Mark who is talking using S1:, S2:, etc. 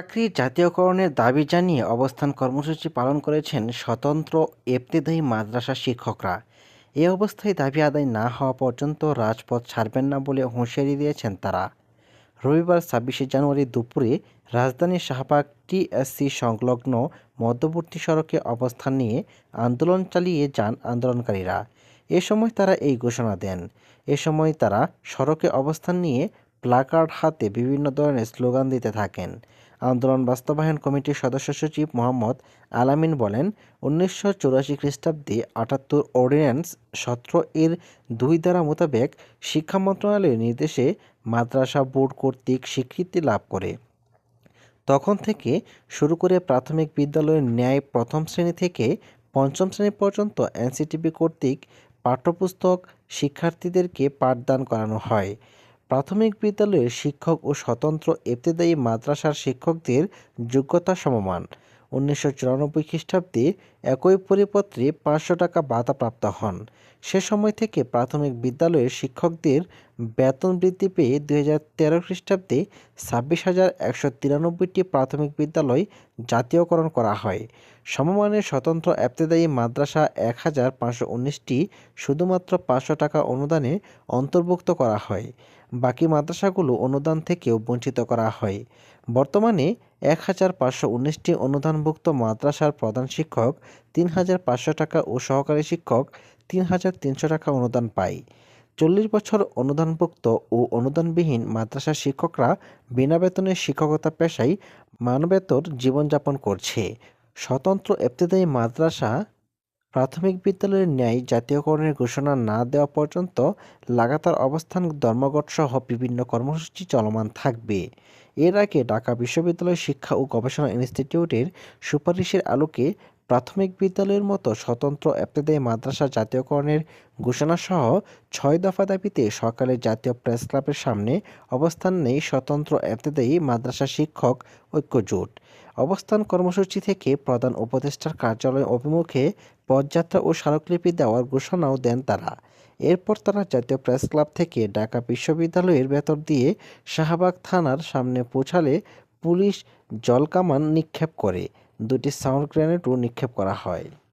S1: চাকরি জাতীয়করণের দাবি জানিয়ে অবস্থান কর্মসূচি পালন করেছেন স্বতন্ত্র ইবতেদায়ী মাদ্রাসা শিক্ষকরা। এ অবস্থায় দাবি আদায় না হওয়া পর্যন্ত রাজপথ ছাড়বেন না বলে হুঁশিয়ারি দিয়েছেন তারা। রবিবার ছাব্বিশে জানুয়ারি দুপুরে রাজধানীর শাহবাগ টিএসসি সংলগ্ন মধ্যবর্তী সড়কে অবস্থান নিয়ে আন্দোলন চালিয়ে যান আন্দোলনকারীরা। এ সময় তারা এই ঘোষণা দেন। এ সময় তারা সড়কে অবস্থান নিয়ে প্লাকার্ড হাতে বিভিন্ন ধরনের স্লোগান দিতে থাকেন। আন্দোলন বাস্তবায়ন কমিটির সদস্য সচিব মোহাম্মদ আলামিন বলেন, উনিশশো চুরাশি খ্রিস্টাব্দে আটাত্তর অর্ডিন্যান্স সতেরো এর দুই ধারা মোতাবেক শিক্ষা মন্ত্রণালয়ের নির্দেশে মাদ্রাসা বোর্ড কর্তৃক স্বীকৃতি লাভ করে। তখন থেকে শুরু করে প্রাথমিক বিদ্যালয়ের ন্যায় প্রথম শ্রেণি থেকে পঞ্চম শ্রেণি পর্যন্ত এনসিটিবি কর্তৃক পাঠ্যপুস্তক শিক্ষার্থীদেরকে পাঠদান করানো হয়। প্রাথমিক বিদ্যালয়ের শিক্ষক ও স্বতন্ত্র ইবতেদায়ী মাদ্রাসার শিক্ষকদের যোগ্যতা সমমান। উনিশশো চুরানব্বই খ্রিস্টাব্দে একই পরিপত্রে পাঁচশো টাকা ভাতাপ্রাপ্ত হন। সে সময় থেকে প্রাথমিক বিদ্যালয়ের শিক্ষকদের বেতন বৃদ্ধি পেয়ে দুই হাজার তেরো খ্রিস্টাব্দে ছাব্বিশ হাজার একশো তিরানব্বইটি প্রাথমিক বিদ্যালয় জাতীয়করণ করা হয়। সমমানের স্বতন্ত্র এবতেদায়ী মাদ্রাসা এক হাজার পাঁচশো উনিশটি শুধুমাত্র পাঁচশো টাকা অনুদানে অন্তর্ভুক্ত করা হয়। বাকি মাদ্রাসাগুলো অনুদান থেকেও বঞ্চিত করা হয়। বর্তমানে এক হাজার পাঁচশো উনিশটি অনুদানভুক্ত মাদ্রাসার প্রধান শিক্ষক, তিন হাজার পাঁচশো টাকা ও সহকারী শিক্ষক, তিন হাজার তিনশো টাকা অনুদান পায়। চল্লিশ বছর অনুদানভুক্ত ও অনুদানবিহীন মাদ্রাসার শিক্ষকরা বিনা বেতনে শিক্ষকতা পেশায় মানবেতর জীবনযাপন করছে। স্বতন্ত্র এফতেদায়ী মাদ্রাসা প্রাথমিক বিদ্যালয়ের ন্যায় জাতীয়করণের ঘোষণা না দেওয়া পর্যন্ত লাগাতার অবস্থান ধর্মঘটসহ বিভিন্ন কর্মসূচি চলমান থাকবে। এর আগে ঢাকা বিশ্ববিদ্যালয় শিক্ষা ও গবেষণা ইনস্টিটিউটের সুপারিশের আলোকে প্রাথমিক বিদ্যালয়ের মতো স্বতন্ত্র ইবতেদায়ী মাদ্রাসা জাতীয়করণের ঘোষণাসহ ছয় দফা দাবিতে সকালে জাতীয় প্রেস ক্লাবের সামনে অবস্থান নেই স্বতন্ত্র ইবতেদায়ী মাদ্রাসা শিক্ষক ঐক্যজোট। অবস্থান কর্মসূচি থেকে প্রধান উপদেষ্টার কার্যালয় অভিমুখে পদযাত্রা ও স্মারকলিপি দেওয়ার ঘোষণাও দেন তারা। এরপর তারা জাতীয় প্রেস ক্লাব থেকে ঢাকা বিশ্ববিদ্যালয়ের ভেতর দিয়ে শাহবাগ থানার সামনে পৌঁছালে পুলিশ জলকামান নিক্ষেপ করে। দুটি সাউন্ড গ্রেনেডও নিক্ষেপ করা হয়।